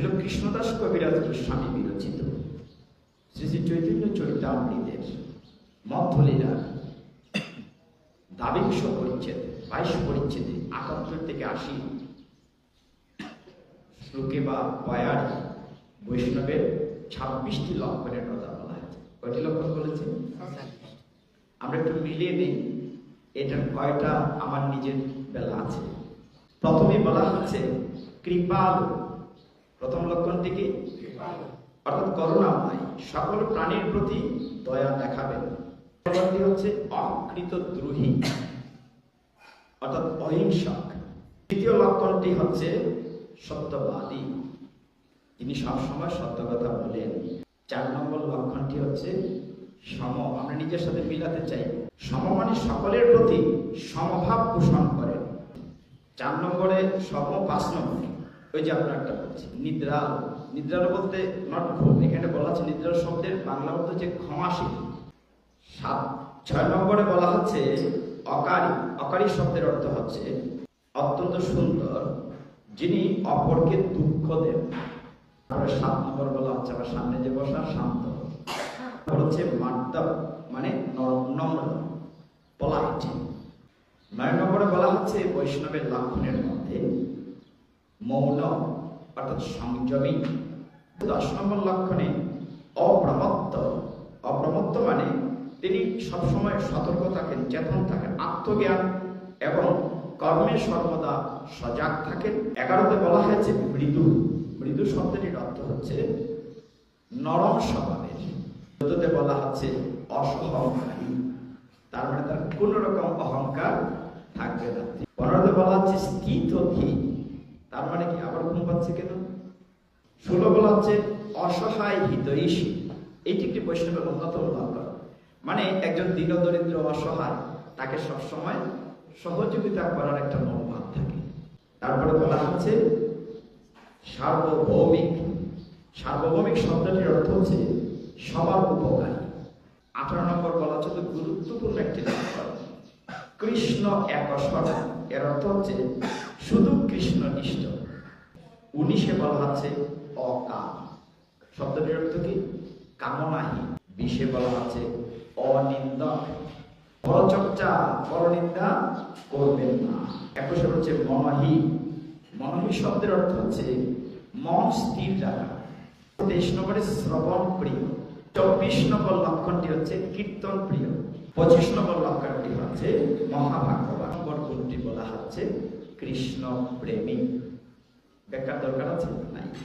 ছিল কৃষ্ণদাস কবিরাজ গোস্বামী বিরচিত। শ্রী শ্রী চৈতন্য চরিতামৃতের মধ্যলীলার দাবিংশ পরিচ্ছেদ বাইশ পরিচ্ছেদে একাত্তর থেকে আশি। শ্লোকে বা বয়ারে বৈষ্ণবের ছাব্বিশটি লক্ষণের কথা বলা হয়েছে। কয়টি লক্ষণ বলেছে? আমরা একটু মিলিয়ে নিই। এটার কয়টা আমার নিজের বেলা আছে। প্রথমে বলা হচ্ছে, কৃপাল প্রথম লক্ষণটি কি? অর্থাৎ করুণাময় সকল প্রাণীর প্রতি দয়া দেখাবেন। হচ্ছে অকৃত দ্রোহী, অর্থাৎ অহিংসক। তৃতীয় লক্ষণটি হচ্ছে সত্যবাদী। তিনি সবসময় সত্য কথা বলেন। চার নম্বর লক্ষণটি হচ্ছে সম, আমরা নিজের সাথে মিলাতে চাই। সম মানে সকলের প্রতি সমভাব পোষণ করেন। চার নম্বরে সম, পাঁচ নম্বরে। ওই যে আপনার একটা বলছি, নিদ্রা। নিদ্রার বলতে নট ঘুম এখানে বলা আছে নিদ্রা শব্দের বাংলা অর্থ হচ্ছে ক্ষমাশীল। সাত, ছয় নম্বরে বলা হচ্ছে অকারী। অকারী শব্দের অর্থ হচ্ছে অত্যন্ত সুন্দর, যিনি অপরকে দুঃখ দেন। তারপরে সাত নম্বর বলা হচ্ছে আবার সামনে যে বসা, শান্ত। হচ্ছে মার্দব মানে নম্র পলাইট নয় নম্বরে বলা হচ্ছে বৈষ্ণবের লক্ষণের মধ্যে মৌন, অর্থাৎ সংযমী। দশ নম্বর লক্ষণে অপ্রমত্ত। অপ্রমত্ত মানে তিনি সবসময় সতর্ক থাকেন, চেতন থাকেন, আত্মজ্ঞান এবং কর্মে সর্বদা সজাগ থাকেন। এগারোতে বলা হয়েছে মৃদু। মৃদু শব্দটির অর্থ হচ্ছে নরম স্বভাবের। চোদ্দতে বলা হচ্ছে অসহকারী। তার মানে তার কোন রকম অহংকার থাকবে না। পনেরোতে বলা হচ্ছে স্থিতধী তার মানে কি? আবার ঘুম পাচ্ছে কেন? ষোলো বলা হচ্ছে অসহায় হিতৈষী। এইটি একটি বৈষ্ণবের অন্যতম লক্ষণ মানে একজন দীন দরিদ্র অসহায়, তাকে সবসময় সহযোগিতা করার একটা মনোভাব থাকে। তারপরে বলা হচ্ছে সার্বভৌমিক। সার্বভৌমিক শব্দটির অর্থ হচ্ছে সবার উপকারী। আঠারো নম্বর বলা হচ্ছে তো গুরুত্বপূর্ণ একটি লক্ষণ। কৃষ্ণ একস্বর এর অর্থ হচ্ছে কৃষ্ণ নিষ্ঠ উনিশে বলা হচ্ছে অকাম। শব্দটির অর্থ কি? কামনাহীন বিশে বলা হচ্ছে অনিন্দক। পরচর্চা, পরনিন্দা করবেন না। একুশে হচ্ছে মনহী। মনহী শব্দের অর্থ হচ্ছে মন স্থির রাখা। তেইশ নম্বরে শ্রবণ প্রিয়। চব্বিশ নম্বর লক্ষণটি হচ্ছে কীর্তন প্রিয়। পঁচিশ নম্বর লক্ষণটি হচ্ছে মহাভাগবান নম্বর গুণটি বলা হচ্ছে কৃষ্ণ প্রেমী। ব্যাখ্যা দরকার আছে? নাই।